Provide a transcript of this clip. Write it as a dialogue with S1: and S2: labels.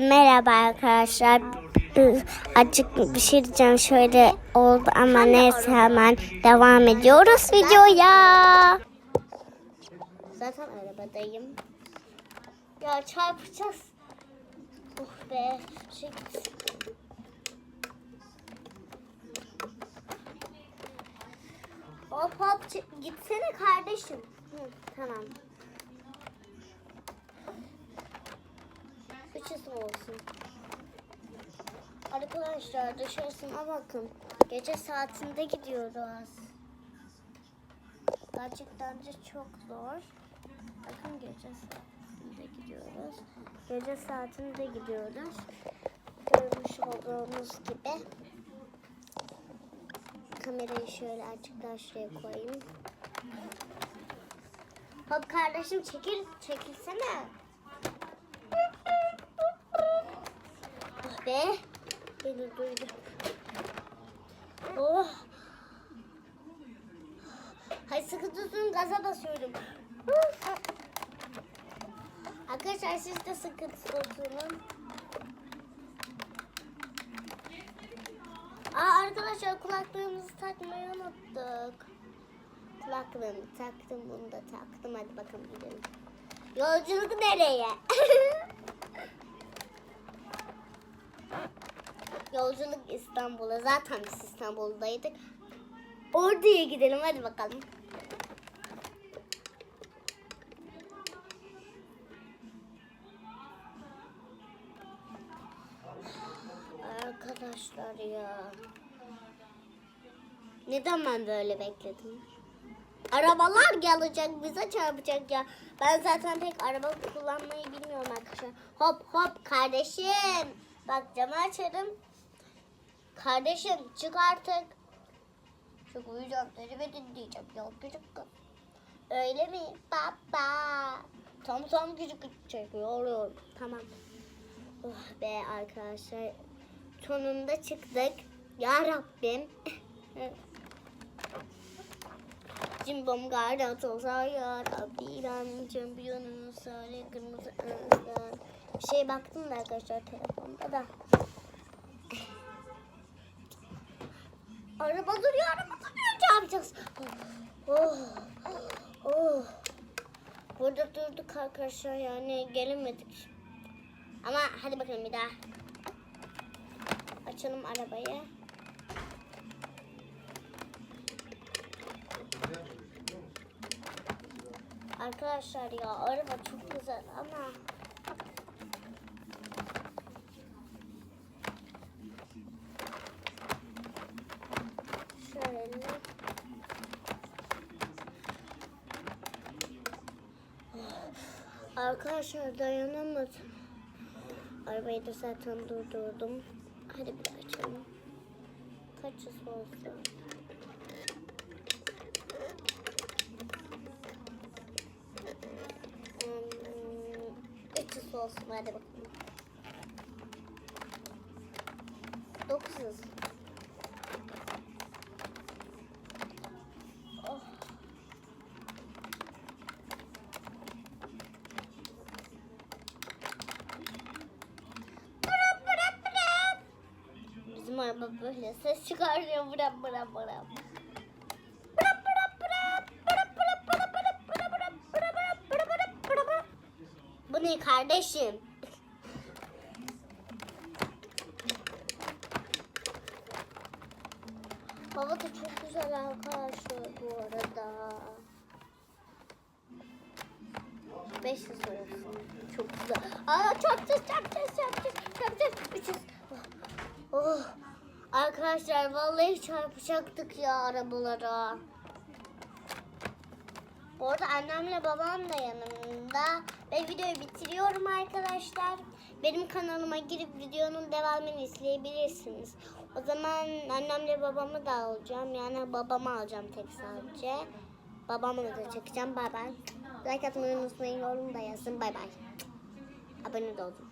S1: merhaba arkadaşlar. Açık bir şey diyeceğim şöyle oldu ama neyse hemen devam ediyoruz videoya. Zaten arabadayım. Ya çarpacağız. Oh be. Şey... Hop hop gitsene kardeşim. Hı, tamam. Üçüz olsun. Arkadaşlar dışarısına bakın. Gece saatinde gidiyoruz. Gerçekten de çok zor. Bakın gece saatinde gidiyoruz. Gece saatinde gidiyoruz. Görmüş olduğunuz gibi. Kamerayı şöyle azıcık şuraya koyayım. Hop kardeşim çekil, çekilsene. Be. Beni duydu. Oh. Hay sıkı tutun gaza basıyorum. Arkadaşlar siz de sıkı tutun. Aa arkadaşlar kulaklığımızı takmayı unuttuk. Kulaklığımı taktım bunu da taktım. Hadi bakalım gidelim. Yolculuk nereye? Yolculuk İstanbul'a. Zaten biz İstanbul'daydık. Ordu'ya gidelim hadi bakalım. Arkadaşlar ya. Neden ben böyle bekledim? Arabalar gelecek bize çarpacak ya. Ben zaten pek araba kullanmayı bilmiyorum arkadaşlar. Hop hop kardeşim. Bak camı açarım. Kardeşim çık artık. Çok uyuyacağım. Bir dinleyeceğim. Ya küçük kız. Öyle mi? Baba. Tam tam küçük çekiyor. Tamam. Oh be arkadaşlar. Sonunda çıktık. Ya Rabbim. Cimbom gardat olsa ya Rabbim şampiyonun sarı kırmızı ıslan. Bir şey baktım da arkadaşlar telefonda da. Araba duruyor, araba duruyor. Ne yapacağız? Oh, oh. Burada durduk arkadaşlar yani gelemedik. Ama hadi bakalım bir daha. Açalım arabayı. Arkadaşlar ya araba çok güzel ama şöyle Arkadaşlar dayanamadım. Arabayı da zaten durdurdum. Hadi bir açalım. Kaç hız olsun? Hmm, 300 olsun hadi bakalım. 900. Oh. Ama böyle ses çıkarıyor bırak bırak bırak. Bu ne kardeşim? Hava da çok güzel arkadaşlar bu arada. 500 lirası. Çok güzel. Aa çarptı çarptı çarptı çarptı. 300. Oh. oh. Arkadaşlar vallahi çarpacaktık ya arabalara. Bu arada annemle babam da yanımda. Ve videoyu bitiriyorum arkadaşlar. Benim kanalıma girip videonun devamını izleyebilirsiniz. O zaman annemle babamı da alacağım. Yani babamı alacağım tek sadece. Babamı da çekeceğim. Bay bay. Like atmayı unutmayın. Yorum da yazın. Bay bay. Abone de olun.